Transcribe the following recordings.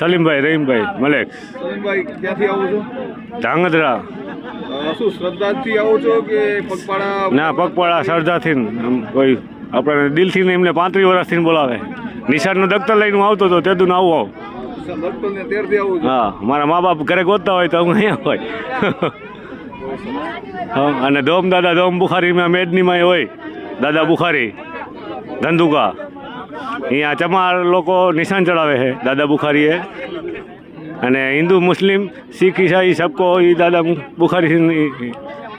સલીમભાઈ રહીમભાઈ મલેક. સલીમભાઈ ક્યાંથી આવો છો? ધાંગધ્રા. શું શ્રદ્ધાથી આવો છો કે પગપાળા? ના પગપાળા શ્રદ્ધાથી કોઈ આપણે દિલથી ને એમને પાંત્રીસ વર્ષથી બોલાવે. નિશાળનો દખ્તર લઈને હું આવતો હતો તેદું આવું આવું. આવો હા મારા મા બાપ ઘરે ગોતતા હોય તો હું અહીંયા હોય. હા અને ધોમ દાદા ધોમ બુખારીમાં મેદનીમાં હોય. દાદા બુખારી ધંધુકા. અહીંયા ચમાર લોકો નિશાન ચડાવે છે દાદા બુખારીએ. અને હિન્દુ મુસ્લિમ શીખ ઈસાઈ સબકો એ દાદા બુખારી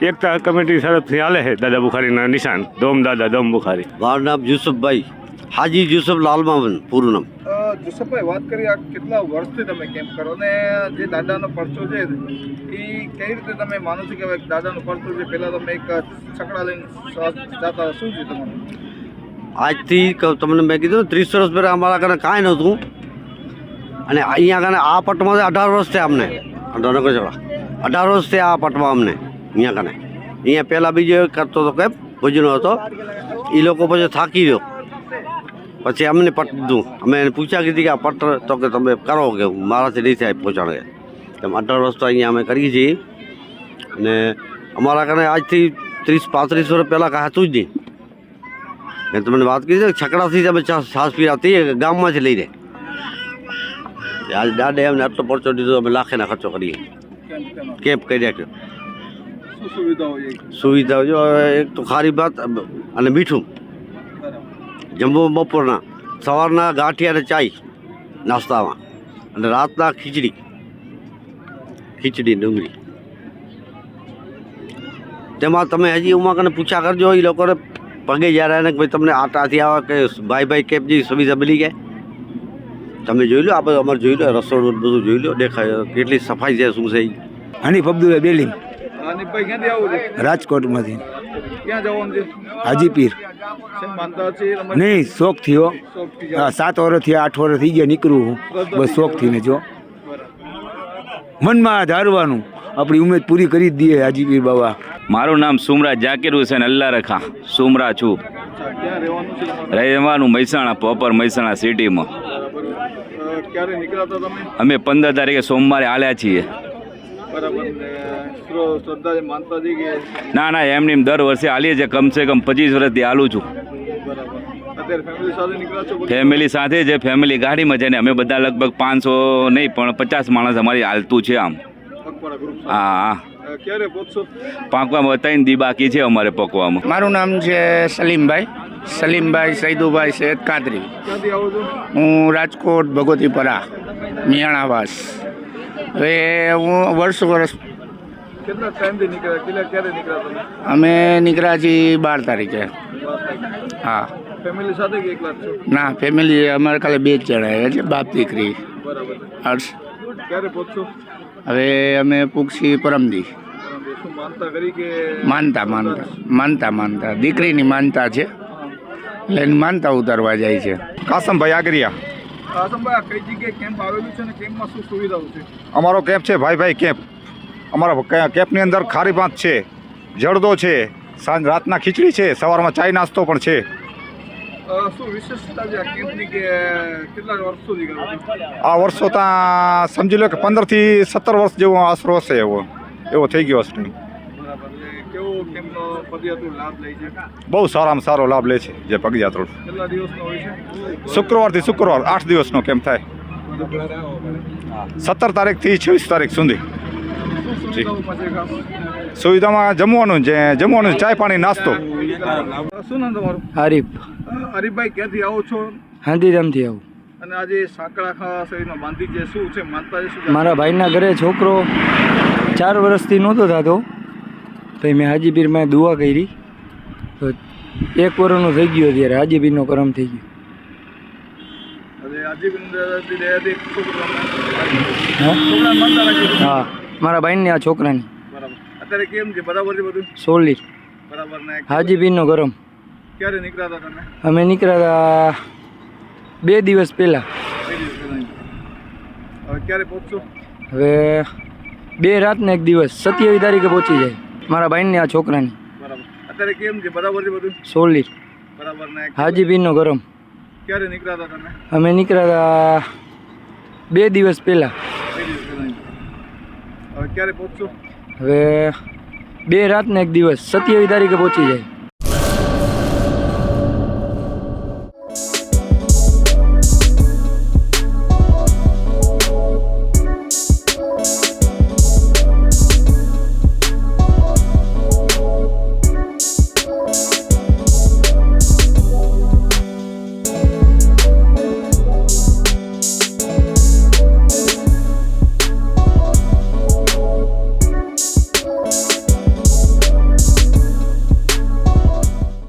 એકતા કમિટી તરફથી હાલે છે દાદા બુખારીના નિશાન. ધોમ દાદા દોમ બુખારી. મારું નામ યુસુફભાઈ. હાજી યુસુફ લાલમામન પૂરું નામ. જુસફભાઈ વાત કરી આ કેટલા વર્ષથી તમે કેમ્પ કરો? અને જે દાદાનો પરચો છે એ કઈ રીતે તમે માનો છો કે દાદાનો પરચો છે? પહેલાં તમે એક છકડા લઈને જતા શું છે તમારું? આજથી તમને મેં કીધું ત્રીસ વર્ષ પહેલાં અમારા કને કાંઈ નહોતું. અને અહીંયા કને આ પટમાં અઢાર વર્ષ થયા અમને. અઢાર અઢાર વર્ષ થયા આ પટમાં અમને, અહીંયા કને અહીંયા પહેલાં બીજો કરતો હતો કેમ ભોજનો હતો. એ લોકો પછી થાકી ગયો. પછી અમને પટ દીધું. અમે એને પૂછ્યા કીધી કે આ પટ તો કે તમે કરો કે મારાથી નહીં થાય પહોંચાડે. એમ અઢાર વર્ષ તો અહીંયા અમે કરીએ છીએ. અને અમારા કને આજથી ત્રીસ પાંત્રીસ વર્ષ પહેલાં કાંઈ હતું જ નહીં. મેં તમને વાત કરી છે કે છકડાથી તમે છા- છાશ પીરાતી ગામમાંથી લઈને આજ દાડે અમને આટલો પરચો દીધો અમે લાખેના ખર્ચો કરીએ કેમ્પ તેનો કેમ્પ કરી રાખ્યો શું સુવિધાઓ છે સુવિધાઓ જો એક તો ખારી ભાત અને મીઠું. બરાબર જમવો બપોરના સવારના ગાંઠિયા અને ચાય નાસ્તામાં અને રાતના ખીચડી. ખીચડી ડુંગળી. તેમાં તમે હજી ઉમા કને પૂછા કરજો એ લોકોને પગે જ્યારે એને કે ભાઈ તમને આટાથી આવે કે ભાઈ ભાઈ કેબની સુવિધા મળી જાય તમે જોઈ લો આપણે અમારે જોઈ લો રસોડું બધું જોઈ લો દેખાય કેટલી સફાઈ છે શું છે. હનીફ બેલી. આવો છો? રાજકોટમાંથી. ક્યાં જવાનું હાજીપીર. નહીં શોખ થયો સાત આ થયા આઠ વર્ષ થઈ ગયા નીકળું હું. બસ શોખ થઈને જો. મનમાં ધારવાનું આપણી ઉમેદ પૂરી કરી જ દઈએ હાજીપીર બાબા મારું નામ સુમરા જાકીર હુસેન અલ્લા રખા સુમરા છું. રહેવાનું મહેસાણા પ્રોપર મહેસાણા સિટીમાં અમે પંદર તારીખે સોમવારે આલ્યા છીએ. ને, ના એમની એમ દર વર્ષે આલીએ છીએ. કમસે કમ પચીસ વર્ષથી આલું છું. ફેમિલી સાથે જે ફેમિલી ગાડીમાં છે ને અમે બધા લગભગ પાંચસો નહીં પણ પચાસ માણસ અમારી હાલતું છે આમ. હા હા. ક્યારે પહોંચશો? પાકવામાં ત્રણ દી બાકી છે અમારે પકવામાં. મારું નામ છે સલીમભાઈ. સલીમભાઈ સૈદુભાઈ સૈયદ કાદરી. ક્યાંથી આવો છો? હું રાજકોટ ભગવતીપરા મિયાણાવાસ. હવે હું વર્ષ વર્ષ કેટલા ટાઈમથી નીકળ્યા? કેટલા ક્યારે નીકળ્યા તમે? અમે નીકળ્યા છીએ બાર તારીખે. હા. ફેમિલી સાથે કે એકલા છો? ના ફેમિલી અમારે ખાલી બે જ જણા આવ્યા છે બાપ દીકરી. બરાબર. હર્ષ. ક્યારે પહોંચશો? હવે અમે પૂછી પરમદી. માનતા માનતા માનતા માનતા. માનતા દીકરીની માનતા છે. એટલે માનતા ઉતારવા જાય છે. કાસમભાઈ આગરિયા. કઈ જગ્યાએ કેમ્પ આવેલું છે ને કેમ્પમાં શું સુવિધાઓ છે? અમારો કેમ્પ છે ભાઈ ભાઈ કેમ્પ અમારા કેમ્પની અંદર ખારી ભાત છે જળદો છે સાંજ રાતના ખીચડી છે સવારમાં ચાય નાસ્તો પણ છે. શું વિશેષતા છે આ કેમ્પની કે કેટલા વર્ષોથી કરો આ વર્ષો ત્યાં સમજી લો કે પંદરથી સત્તર વર્ષ જેવો આશરો હશે એવો એવો થઈ ગયો હશે બહુ સારામાં સારો લાભ લે છે જે પગયાત્રો શુક્રવારથી શુક્રવાર આઠ દિવસનો કેમ થાય સત્તર તારીખથી છવ્વીસ તારીખ સુધી સુવિધામાં જમવાનું છે જમવાનું ચાય પાણી નાસ્તો શું નામ તમારું આરીફ હરીફભાઈ ક્યાંથી આવો છો? હાંધીધામથી આવું. અને આજે સાંકળા ખાવા શરીરમાં બાંધી છે શું છે માનતા શું મારા ભાઈના ઘરે છોકરો ચાર વર્ષથી નહોતો થતો. પછી મેં હાજીપીરમાં દુઆ કરી. તો એક વર્ષનો થઈ ગયો ત્યારે હાજીપીરનો કરમ થઈ ગયો. હા? મારા ભાઈને આ છોકરાની. બરાબર. અત્યારે કેમ છે? બરાબર છે બધું? સોલી. બરાબર ને હાજીપીરનો કરમ ક્યારે નીકળ્યા હતા તમે? અમે નીકળ્યા હતા બે દિવસ પહેલાં. ક્યારે પહોંચશો? હવે બે રાત ને એક દિવસ સત્યાવીસ તારીખે પહોંચી જાય. મારા ભાઈને આ છોકરાની. બરાબર. અત્યારે કેમ છે? બરાબર છે બધું? સોલી બરાબર ને હાજીપીરનો ગરમ. ક્યારે નીકળ્યા હતા તમે? અમે નીકળ્યા હતા બે દિવસ પહેલાં. ક્યારે પહોંચશો? હવે બે રાત ને એક દિવસ સત્યાવીસ તારીખે પહોંચી જાય.